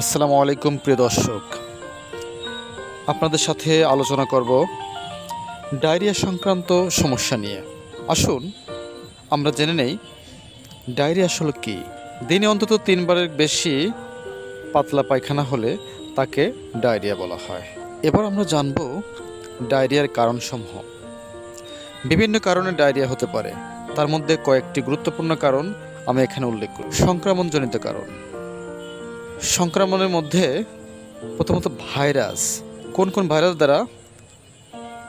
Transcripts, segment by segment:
আসসালামু আলাইকুম, প্রিয় দর্শক। আপনাদের সাথে আলোচনা করব ডায়রিয়া সংক্রান্ত সমস্যা নিয়ে। আসুন, আমরা জেনে নেই, ডায়রিয়া আসলে কী? দিনে অন্তত তিনবারের বেশি পাতলা পায়খানা হলে তাকে ডায়রিয়া বলা হয়। এবার আমরা জানব ডায়রিয়ার কারণসমূহ। বিভিন্ন কারণে ডায়রিয়া হতে পারে। তার মধ্যে কয়েকটি গুরুত্বপূর্ণ কারণ আমি এখানে উল্লেখ করি সংক্রমণজনিত কারণ। সংক্রমণের মধ্যে প্রথমত ভাইরাস। কোন কোন ভাইরাস দ্বারা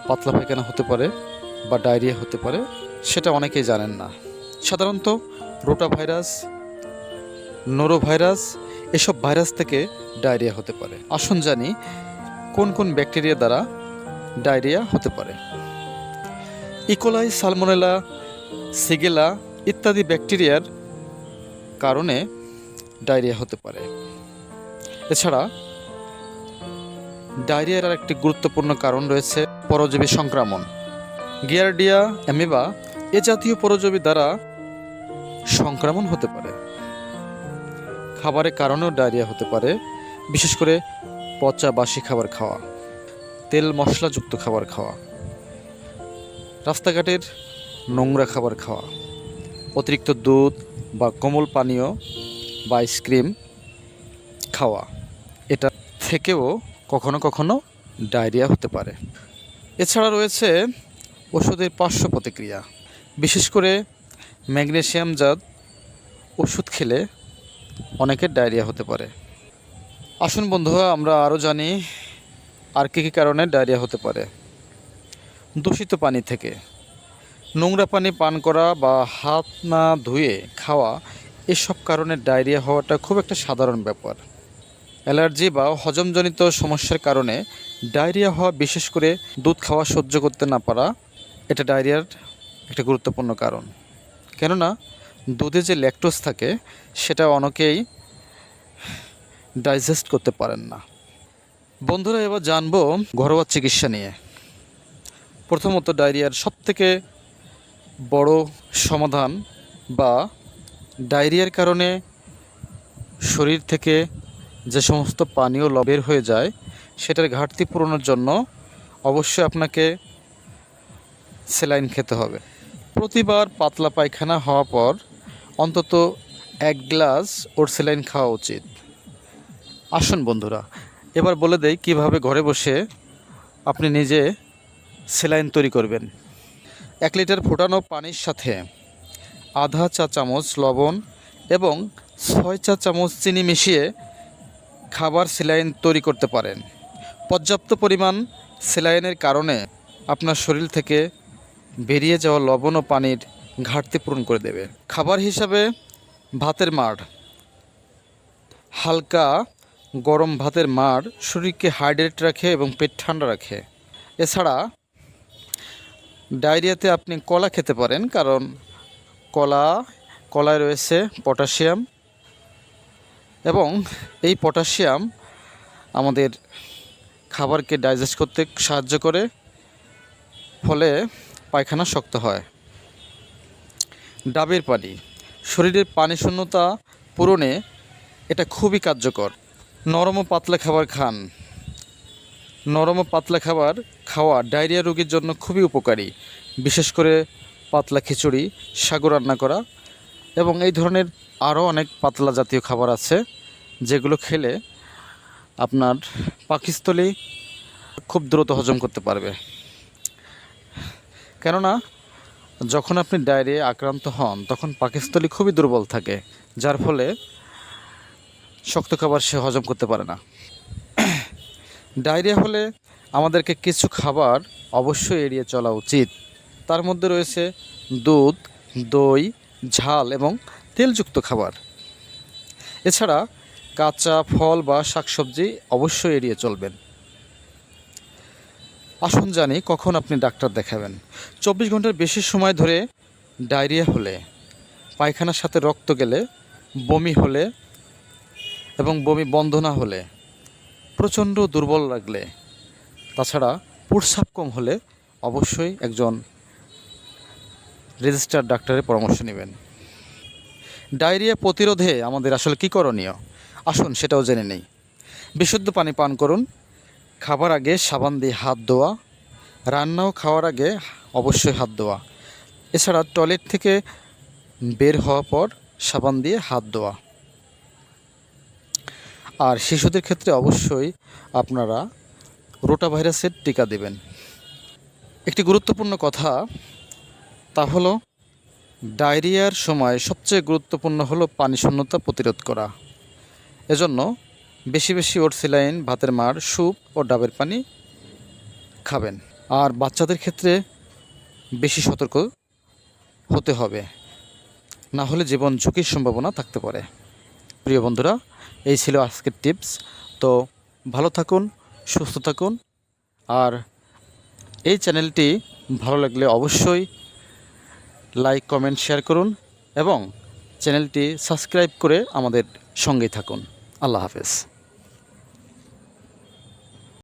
পাতলা পায়খানা হতে পারে বা ডায়রিয়া হতে পারে, সেটা অনেকেই জানেন না। সাধারণত রোটা ভাইরাস, নোরো ভাইরাস, এসব ভাইরাস থেকে ডায়রিয়া হতে পারে। আসুন জানি কোন কোন ব্যাকটেরিয়া দ্বারা ডায়রিয়া হতে পারে। ইকোলাই সালমোনেলা সিগেলা ইত্যাদি ব্যাকটেরিয়ার কারণে ডায়রিয়া হতে পারে। এছাড়া ডায়রিয়ার একটি গুরুত্বপূর্ণ কারণ রয়েছে পরজীবী সংক্রমণ। গিয়ারডিয়া অ্যামিবা এ জাতীয় পরজীবী দ্বারা সংক্রমণ হতে পারে। খাবারের কারণেও ডায়রিয়া হতে পারে, বিশেষ করে পচা বাসি খাবার খাওয়া, তেল মশলাযুক্ত খাবার খাওয়া, রাস্তাঘাটের নোংরা খাবার খাওয়া, অতিরিক্ত দুধ বা কোমল পানীয় বা আইসক্রিম খাওয়া। এটা থেকেও কখনো কখনো ডায়রিয়া হতে পারে। এছাড়া রয়েছে ওষুধের পার্শ্ব প্রতিক্রিয়া। বিশেষ করে ম্যাগনেশিয়ামজাত ওষুধ খেলে অনেকের ডায়রিয়া হতে পারে। আসুন বন্ধুরা, আমরা আরও জানি আর কী কী কারণে ডায়রিয়া হতে পারে। দূষিত পানি থেকে নোংরা পানি পান করা বা হাত না ধুয়ে খাওয়া, এসব কারণে ডায়রিয়া হওয়াটা খুব একটা সাধারণ ব্যাপার। অ্যালার্জি বা হজমজনিত সমস্যার কারণে ডায়রিয়া হওয়া, বিশেষ করে দুধ খাওয়া সহ্য করতে না পারা, এটা ডায়রিয়ার একটা গুরুত্বপূর্ণ কারণ। কেননা, দুধে যে ল্যাকটোজ থাকে, সেটা অনেকেই ডাইজেস্ট করতে পারেন না। বন্ধুরা, এবার জানব ঘরোয়া চিকিৎসা নিয়ে। প্রথমত ডায়রিয়ার সবথেকে বড় সমাধান বা ডায়রিয়ার কারণে শরীর থেকে যে সমস্ত পানীয় ল বের হয়ে যায়, সেটার ঘাটতি পূরণের জন্য অবশ্যই আপনাকে স্যালাইন খেতে হবে। প্রতিবার পাতলা পায়খানা হওয়ার পর অন্তত এক গ্লাস ওর স্যালাইন খাওয়া উচিত। আসুন বন্ধুরা, এবার বলে দেই কীভাবে ঘরে বসে আপনি নিজে স্যালাইন তৈরি করবেন। এক লিটার ফোটানো পানির সাথে আধা চা চামচ লবণ এবং ছয় চা চামচ চিনি মিশিয়ে খাবার সেলাইন তৈরি করতে পারেন। পর্যাপ্ত পরিমাণ সেলাইনের কারণে আপনার শরীর থেকে বেরিয়ে যাওয়া লবণ ও পানির ঘাটতি পূরণ করে দেবে। খাবার হিসাবে ভাতের মাড়, হালকা গরম ভাতের মাড় শরীরকে হাইড্রেট রাখে এবং পেট ঠান্ডা রাখে। এছাড়া ডায়রিয়াতে আপনি কলা খেতে পারেন, কারণ কলা, কলায় রয়েছে পটাশিয়াম এবং এই পটাশিয়াম আমাদের খাবারকে ডাইজেস্ট করতে সাহায্য করে, ফলে পায়খানা শক্ত হয়। ডাবের পানি, শরীরের পানি শূন্যতা পূরণে এটা খুবই কার্যকর। নরম ও পাতলা খাবার খান। নরম ও পাতলা খাবার খাওয়া ডায়রিয়া রোগীর জন্য খুবই উপকারী। বিশেষ করে পাতলা খিচুড়ি সাগু রান্না করা এবং এই ধরনের আরও অনেক পাতলা জাতীয় খাবার আছে, যেগুলো খেলে আপনার পাকিস্থলী খুব দ্রুত হজম করতে পারবে। কেননা, যখন আপনি ডায়রিয়া আক্রান্ত হন, তখন পাকিস্থলী খুবই দুর্বল থাকে, যার ফলে শক্ত খাবার সে হজম করতে পারে না। ডায়রিয়া হলে আমাদেরকে কিছু খাবার অবশ্যই এড়িয়ে চলা উচিত। তার মধ্যে রয়েছে দুধ, দই ঝাল এবং তেলযুক্ত খাবার। এছাড়া কাঁচা ফল বা শাকসবজি অবশ্যই এড়িয়ে চলবেন। আসুন জানি কখন আপনি ডাক্তার দেখাবেন। চব্বিশ ঘণ্টার বেশি সময় ধরে ডায়রিয়া হলে, পায়খানার সাথে রক্ত গেলে, বমি হলে এবং বমি বন্ধ না হলে, প্রচণ্ড দুর্বল লাগলে, তাছাড়া প্রস্রাব কম হলে অবশ্যই একজন রেজিস্টার্ড ডাক্তারের পরামর্শ নেবেন। ডায়রিয়া প্রতিরোধে আমাদের আসলে কী করণীয়? আসুন সেটাও জেনে নেই। বিশুদ্ধ পানি পান করুন। খাবার আগে সাবান দিয়ে হাত ধোয়া। রান্নাও খাওয়ার আগে অবশ্যই হাত ধোয়া। এছাড়া টয়লেট থেকে বের হওয়ার পর সাবান দিয়ে হাত ধোয়া। আর শিশুদের ক্ষেত্রে অবশ্যই আপনারা রোটা ভাইরাসের টিকা দেবেন। একটি গুরুত্বপূর্ণ কথা তা হলো, ডায়রিয়ার সময় সবচেয়ে গুরুত্বপূর্ণ হলো পানি শূন্যতা প্রতিরোধ করা। এজন্য বেশি বেশি ওরসিলাইন ভাতের মার, স্যুপ ও ডাবের পানি খাবেন। আর বাচ্চাদের ক্ষেত্রে বেশি সতর্ক হতে হবে। না হলে জীবন ঝুঁকির সম্ভাবনা থাকতে পারে। প্রিয় বন্ধুরা, এই ছিল আজকের টিপস। তো ভালো থাকুন, সুস্থ থাকুন। আর এই চ্যানেলটি ভালো লাগলে অবশ্যই লাইক কমেন্ট শেয়ার করুন এবং চ্যানেলটি সাবস্ক্রাইব করে আমাদের সঙ্গেই থাকুন। আল্লাহ হাফেজ।